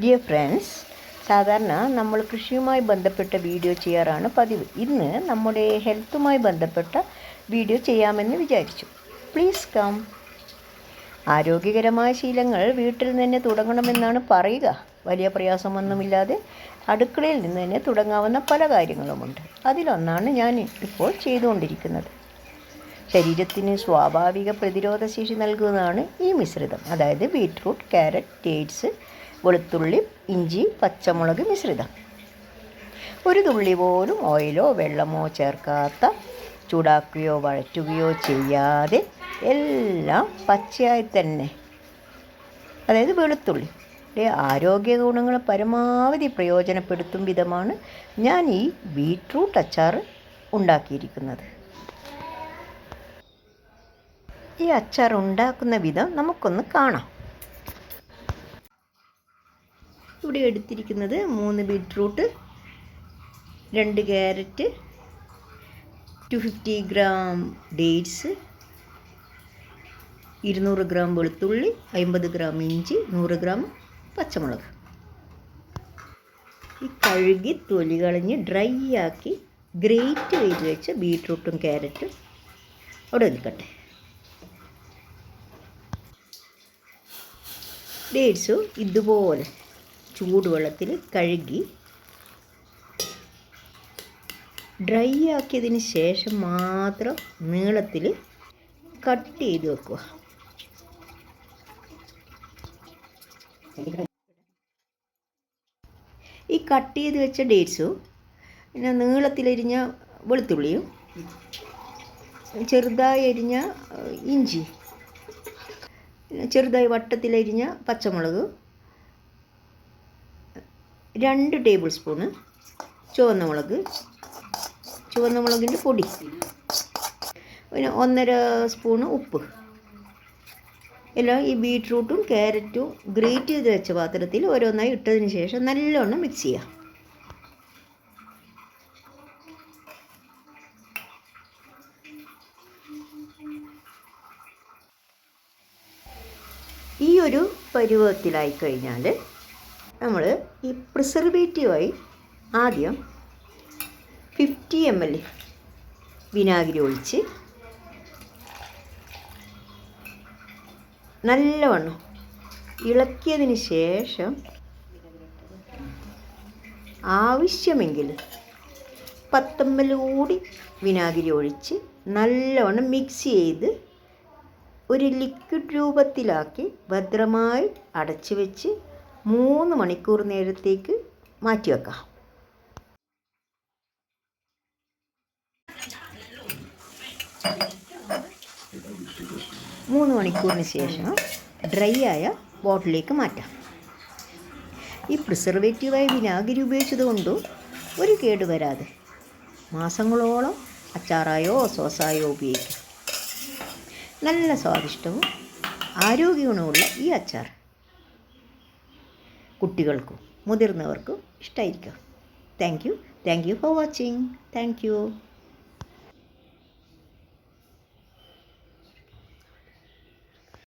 Dear friends സാധാരണ നമ്മൾ കൃഷിയുമായി ബന്ധപ്പെട്ട വീഡിയോ ചെയ്യാറാണ് പതിവ്. ഇന്ന് നമ്മുടെ ഹെൽത്തുമായി ബന്ധപ്പെട്ട വീഡിയോ ചെയ്യാമെന്ന് വിചാരിച്ചു. പ്ലീസ് കം ആരോഗ്യകരമായ ശീലങ്ങൾ വീട്ടിൽ തന്നെ തുടങ്ങണമെന്നാണ് പറയുക. വലിയ പ്രയാസമൊന്നുമില്ലാതെ അടുക്കളയിൽ നിന്ന് തന്നെ തുടങ്ങാവുന്ന പല കാര്യങ്ങളുമുണ്ട്. അതിലൊന്നാണ് ഞാൻ ഇപ്പോൾ ചെയ്തുകൊണ്ടിരിക്കുന്നത്. ശരീരത്തിന് സ്വാഭാവിക പ്രതിരോധ ശേഷി നൽകുന്നതാണ് ഈ മിശ്രിതം. അതായത് ബീറ്റ്റൂട്ട് ക്യാരറ്റ് ഡേറ്റ്സ് വെളുത്തുള്ളി ഇഞ്ചി പച്ചമുളക് മിശ്രിതം. ഒരു തുള്ളി പോലും ഓയിലോ വെള്ളമോ ചേർക്കാത്ത ചൂടാക്കുകയോ വഴറ്റുകയോ ചെയ്യാതെ എല്ലാം പച്ചയായി തന്നെ. അതായത് വെളുത്തുള്ളി. ആരോഗ്യ ഗുണങ്ങൾ പരമാവധി പ്രയോജനപ്പെടുത്തും വിധമാണ് ഞാൻ ഈ ബീട്രൂട്ട് അച്ചാർ ഉണ്ടാക്കിയിരിക്കുന്നത്. ഈ അച്ചാർ ഉണ്ടാക്കുന്ന വിധം നമുക്കൊന്ന് കാണാം. ഇവിടെ എടുത്തിരിക്കുന്നത് മൂന്ന് ബീട്രൂട്ട് രണ്ട് carrot two fifty gram dates ഇരുന്നൂറ് ഗ്രാം വെളുത്തുള്ളി അമ്പത് ഗ്രാം ഇഞ്ചി നൂറ് ഗ്രാം പച്ചമുളക്. ഈ കഴുകി തൊലി കളഞ്ഞ് ഡ്രൈ ആക്കി ഗ്രേറ്റ് ചെയ്ത് വെച്ച ബീട്രൂട്ടും ക്യാരറ്റും അവിടെ നിൽക്കട്ടെ. ഡേറ്റ്സും ഇതുപോലെ. ചൂടുവെള്ളത്തിൽ കഴുകി ഡ്രൈ ആക്കിയതിന് ശേഷം മാത്രം നീളത്തിൽ കട്ട് ചെയ്ത് വെക്കുക. ഈ കട്ട് ചെയ്ത് വെച്ച ഡേറ്റ്സും പിന്നെ നീളത്തിലരിഞ്ഞ വെളുത്തുള്ളിയും ചെറുതായി അരിഞ്ഞ ഇഞ്ചി ചെറുതായി വട്ടത്തിലരിഞ്ഞ പച്ചമുളക് രണ്ട് ടേബിൾ സ്പൂണ് ചുവന്ന മുളക് ചുവന്ന മുളകിന്റെ പൊടി. പിന്നെ ഒന്നര സ്പൂണ് ഉപ്പ്. എല്ലാം ഈ ബീട്രൂട്ടും ക്യാരറ്റും ഗ്രേറ്റ് ചെയ്ത് വെച്ച പാത്രത്തിൽ ഓരോന്നായി ഇട്ടതിന് ശേഷം നല്ലോണം മിക്സ് ചെയ്യാം. ഈ ഒരു പരുവത്തിലായി കഴിഞ്ഞാൽ നമ്മൾ ഈ പ്രിസർവേറ്റീവായി ആദ്യം ഫിഫ്റ്റി എം എൽ വിനാഗിരി ഒഴിച്ച് നല്ലവണ്ണം ഇളക്കിയതിന് ശേഷം ആവശ്യമെങ്കിൽ പത്തമ്മൽ കൂടി വിനാഗിരി ഒഴിച്ച് നല്ലവണ്ണം മിക്സ് ചെയ്ത് ഒരു ലിക്വിഡ് രൂപത്തിലാക്കി ഭദ്രമായി അടച്ചു വെച്ച് മൂന്ന് മണിക്കൂർ നേരത്തേക്ക് മാറ്റി വെക്കാം. മൂന്ന് മണിക്കൂറിന് ശേഷം ഡ്രൈ ആയ ബോട്ടിലേക്ക് മാറ്റാം. ഈ പ്രിസർവേറ്റീവായ വിനാഗിരി ഉപയോഗിച്ചത് കൊണ്ടും ഒരു കേട് വരാതെ മാസങ്ങളോളം അച്ചാറായോ സോസായോ ഉപയോഗിക്കാം. നല്ല സ്വാദിഷ്ടവും ആരോഗ്യഗുണമുള്ള ഈ അച്ചാർ. കുട്ടികൾക്കും മുതിർന്നവർക്കും ഇഷ്ടമായിരിക്കും thank you thank you for watching thank you